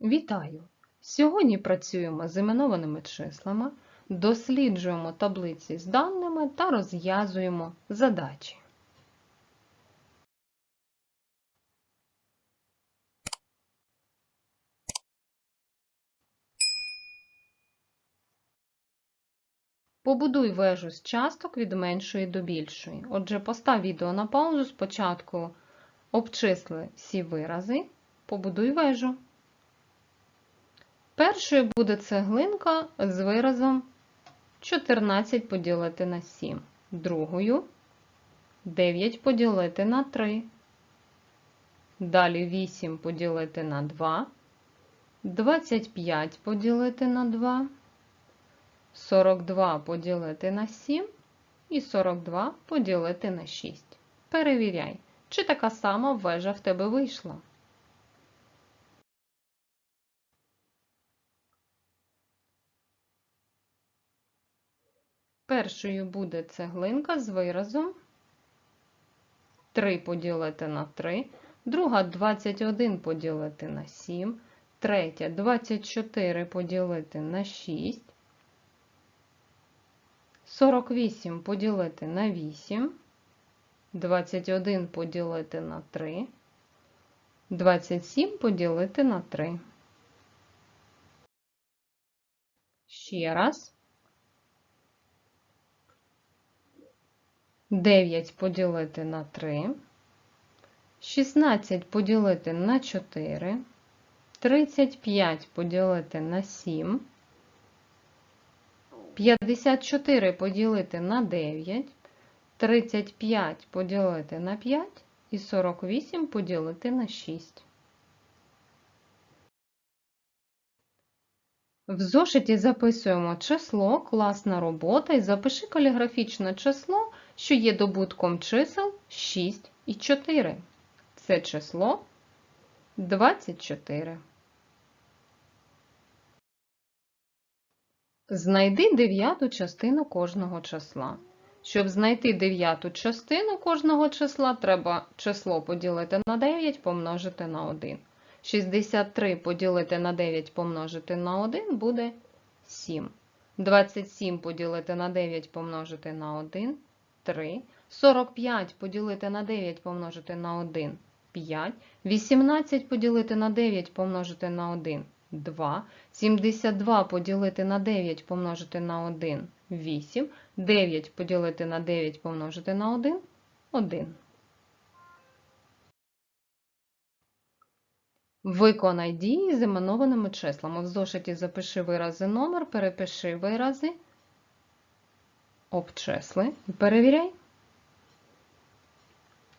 Вітаю! Сьогодні працюємо з іменованими числами, досліджуємо таблиці з даними та розв'язуємо задачі. Побудуй вежу з часток від меншої до більшої. Отже, постав відео на паузу. Спочатку обчисли всі вирази, побудуй вежу. Першою буде цеглинка з виразом 14 поділити на 7. Другою 9 поділити на 3. Далі 8 поділити на 2. 25 поділити на 2. 42 поділити на 7 і 42 поділити на 6. Перевіряй, чи така сама вежа в тебе вийшла. Першою буде цеглинка з виразом 3 поділити на 3, друга 21 поділити на 7, третя 24 поділити на 6, 48 поділити на 8, 21 поділити на 3, 27 поділити на 3. Ще раз. 9 поділити на 3, 16 поділити на 4, 35 поділити на 7, 54 поділити на 9, 35 поділити на 5 і 48 поділити на 6. В зошиті записуємо число, класна робота і запиши каліграфічне число, що є добутком чисел 6 і 4. Це число 24. Знайди дев'яту частину кожного числа. Щоб знайти дев'яту частину кожного числа, треба число поділити на 9 помножити на 1. 63 поділити на 9 помножити на 1 буде 7. 27 поділити на 9 помножити на 1 3. 45 поділити на 9 помножити на 1 5. 18 поділити на 9 помножити на 1 2. 72 поділити на 9 помножити на 1 8. 9 поділити на 9 помножити на 1 1. Виконай дії з іменованими числами. В зошиті запиши вирази номер, перепиши вирази, обчисли і перевіряй.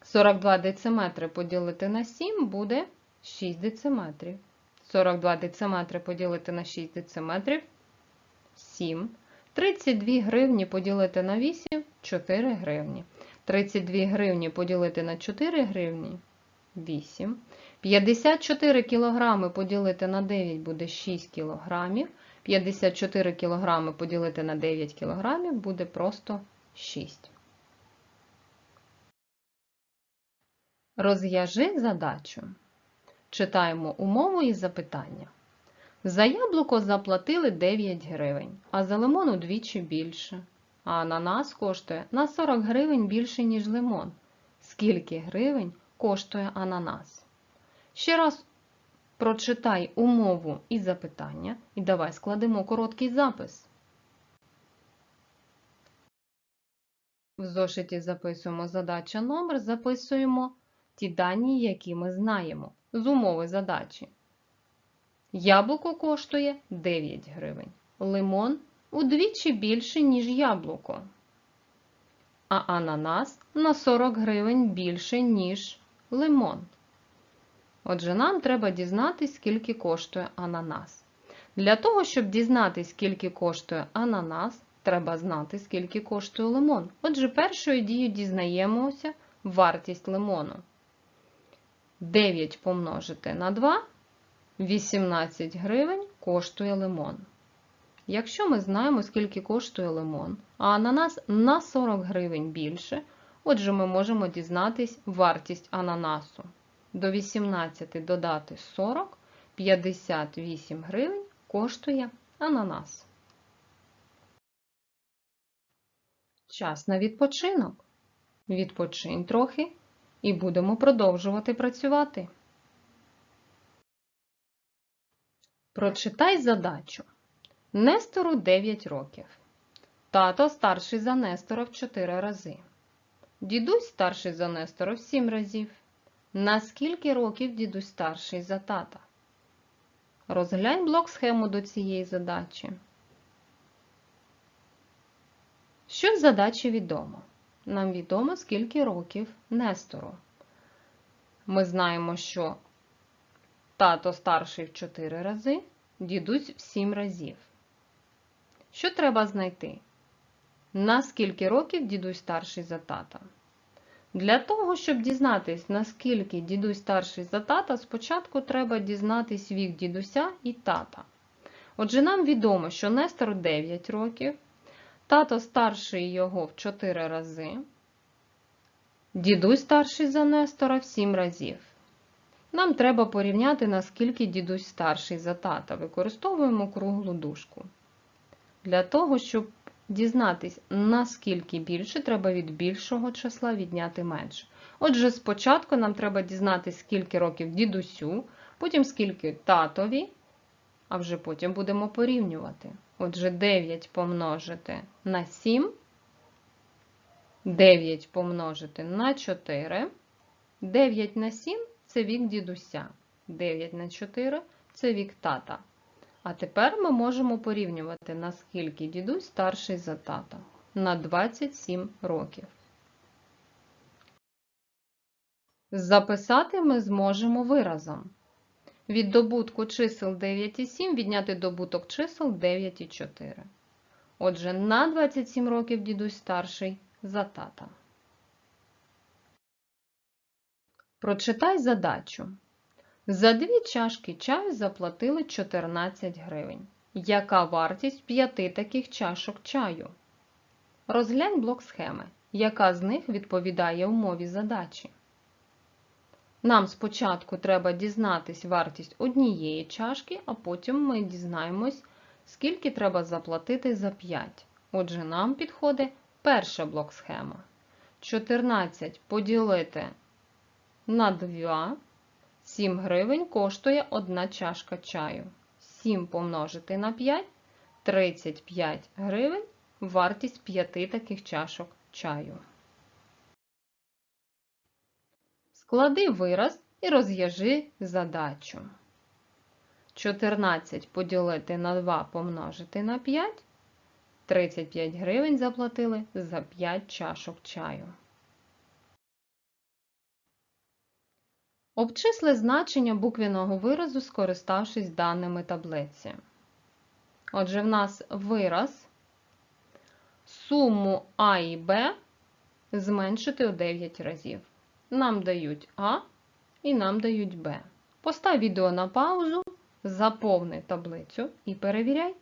42 дециметри поділити на 7 буде 6 дециметрів. 42 дециметри поділити на 6 дециметрів 7. 32 гривні поділити на 8 4 гривні. 32 гривні поділити на 4 гривні 8. 54 кілограми поділити на 9 буде 6 кілограмів. 54 кілограми поділити на 9 кілограмів буде просто 6. Розв'яжи задачу. Читаємо умову і запитання. За яблуко заплатили 9 гривень, а за лимон удвічі більше. А ананас коштує на 40 гривень більше, ніж лимон. Скільки гривень коштує ананас? Ще раз прочитай умову і запитання, і давай складемо короткий запис. В зошиті записуємо задача номер, записуємо ті дані, які ми знаємо з умови задачі. Яблуко коштує 9 гривень. Лимон удвічі більше, ніж яблуко. А ананас на 40 гривень більше, ніж лимон. Отже, нам треба дізнатися, скільки коштує ананас. Для того, щоб дізнатися, скільки коштує ананас, треба знати, скільки коштує лимон. Отже, першою дією дізнаємося вартість лимону. 9 помножити на 2, 18 гривень коштує лимон. Якщо ми знаємо, скільки коштує лимон, а ананас на 40 гривень більше, отже, ми можемо дізнатись вартість ананасу. До 18 додати 40, 58 гривень коштує ананас. Час на відпочинок. Відпочинь трохи і будемо продовжувати працювати. Прочитай задачу. Нестору 9 років. Тато старший за Нестора в 4 рази. Дідусь старший за Нестора в 7 разів. На скільки років дідусь старший за тата? Розглянь блок схему до цієї задачі. Що з задачі відомо? Нам відомо, скільки років Нестору. Ми знаємо, що тато старший в 4 рази, дідусь в 7 разів. Що треба знайти? На скільки років дідусь старший за тата? Для того, щоб дізнатись, наскільки дідусь старший за тата, спочатку треба дізнатись вік дідуся і тата. Отже, нам відомо, що Нестору 9 років, тато старший його в 4 рази, дідусь старший за Нестора в 7 разів. Нам треба порівняти, наскільки дідусь старший за тата. Використовуємо круглу дужку. Для того, щоб дізнатись, наскільки більше, треба від більшого числа відняти менше. Отже, спочатку нам треба дізнатись, скільки років дідусю, потім скільки татові, а вже потім будемо порівнювати. Отже, 9 помножити на 7, 9 помножити на 4, 9 на 7 це вік дідуся, 9 на 4 це вік тата. А тепер ми можемо порівнювати, наскільки дідусь старший за тата. На 27 років. Записати ми зможемо виразом. Від добутку чисел 9 і 7 відняти добуток чисел 9 і 4. Отже, на 27 років дідусь старший за тата. Прочитай задачу. За дві чашки чаю заплатили 14 гривень. Яка вартість п'яти таких чашок чаю? Розглянь блок схеми, яка з них відповідає умові задачі. Нам спочатку треба дізнатись вартість однієї чашки, а потім ми дізнаємось, скільки треба заплатити за 5. Отже, нам підходить перша блок схема. 14 поділити на 2. 7 гривень коштує одна чашка чаю. 7 помножити на 5 35 гривень вартість 5 таких чашок чаю. Склади вираз і розв'яжи задачу. 14 поділити на 2 помножити на 5 35 гривень заплатили за 5 чашок чаю. Обчисли значення буквеного виразу, скориставшись даними таблиці. Отже, в нас вираз суму А і Б зменшити у 9 разів. Нам дають А і нам дають Б. Постав відео на паузу, заповни таблицю і перевіряй.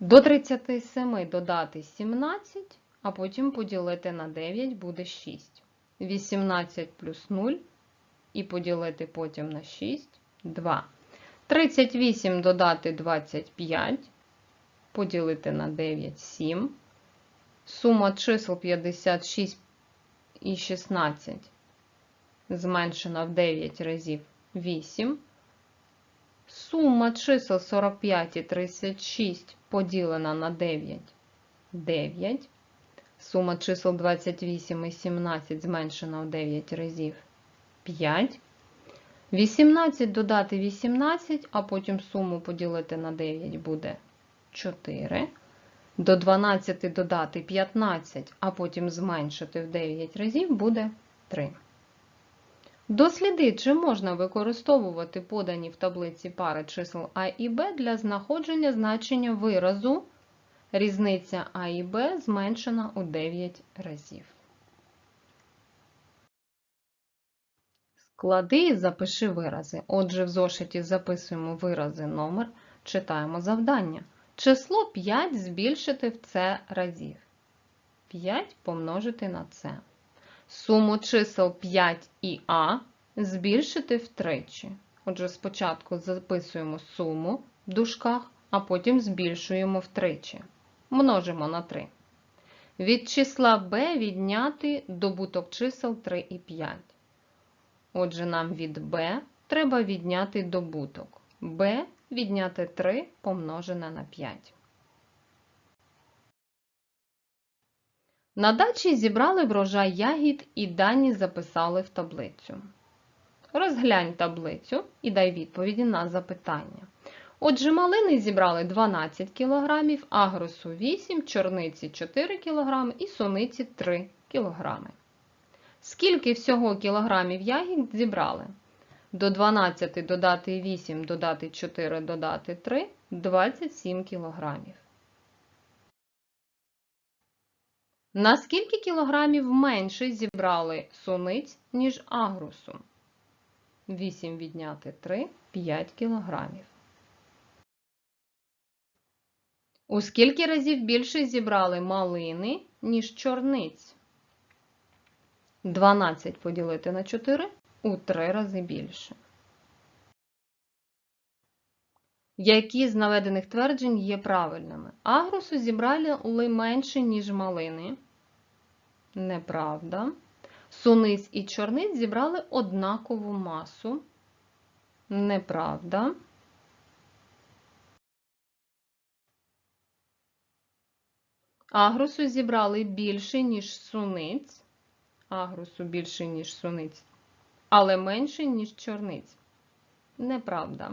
До 37 додати 17, а потім поділити на 9 буде 6. 18 плюс 0 і поділити потім на 6 2. 38 додати 25, поділити на 9 7. Сума чисел 56 і 16 зменшена в 9 разів 8. Сума чисел 45 і 36 поділена на 9 9. Сума чисел 28 і 17 зменшена в 9 разів 5. 18 додати 18, а потім суму поділити на 9 буде 4. До 12 додати 15, а потім зменшити в 9 разів буде 3. Досліди, чи можна використовувати подані в таблиці пари чисел А і Б для знаходження значення виразу Різниця А і Б зменшена у 9 разів. Склади і запиши вирази. Отже, в зошиті записуємо вирази номер, читаємо завдання. Число 5 збільшити в С разів. 5 помножити на С. Суму чисел 5 і А збільшити втричі. Отже, спочатку записуємо суму в дужках, а потім збільшуємо втричі. Множимо на 3. Від числа b відняти добуток чисел 3 і 5. Отже, нам від b треба відняти добуток. b відняти 3 помножене на 5. На дачі зібрали врожай ягід і дані записали в таблицю. Розглянь таблицю і дай відповіді на запитання. Отже, малини зібрали 12 кг, агросу 8, чорниці 4 кг і суниці 3 кг. Скільки всього кілограмів ягід зібрали? До 12 додати 8, додати 4, додати 3 – 27 кілограмів. На скільки кілограмів менше зібрали суниць, ніж агрусу? 8 відняти 3 – 5 кілограмів. У скільки разів більше зібрали малини, ніж чорниць? 12 поділити на 4 у 3 рази більше. Які з наведених тверджень є правильними? Агрусу зібрали менше, ніж малини. Неправда. Суниць і чорниць зібрали однакову масу. Неправда. Агрусу зібрали більше, ніж суниць. Агрусу більше, ніж суниць. Але менше, ніж чорниць. Неправда.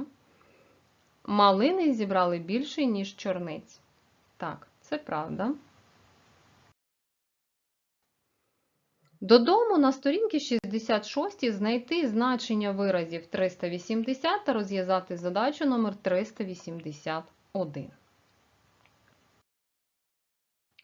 Малини зібрали більше, ніж чорниць. Так, це правда. Додому на сторінці 66 знайти значення виразів 380 та розв'язати задачу номер 381.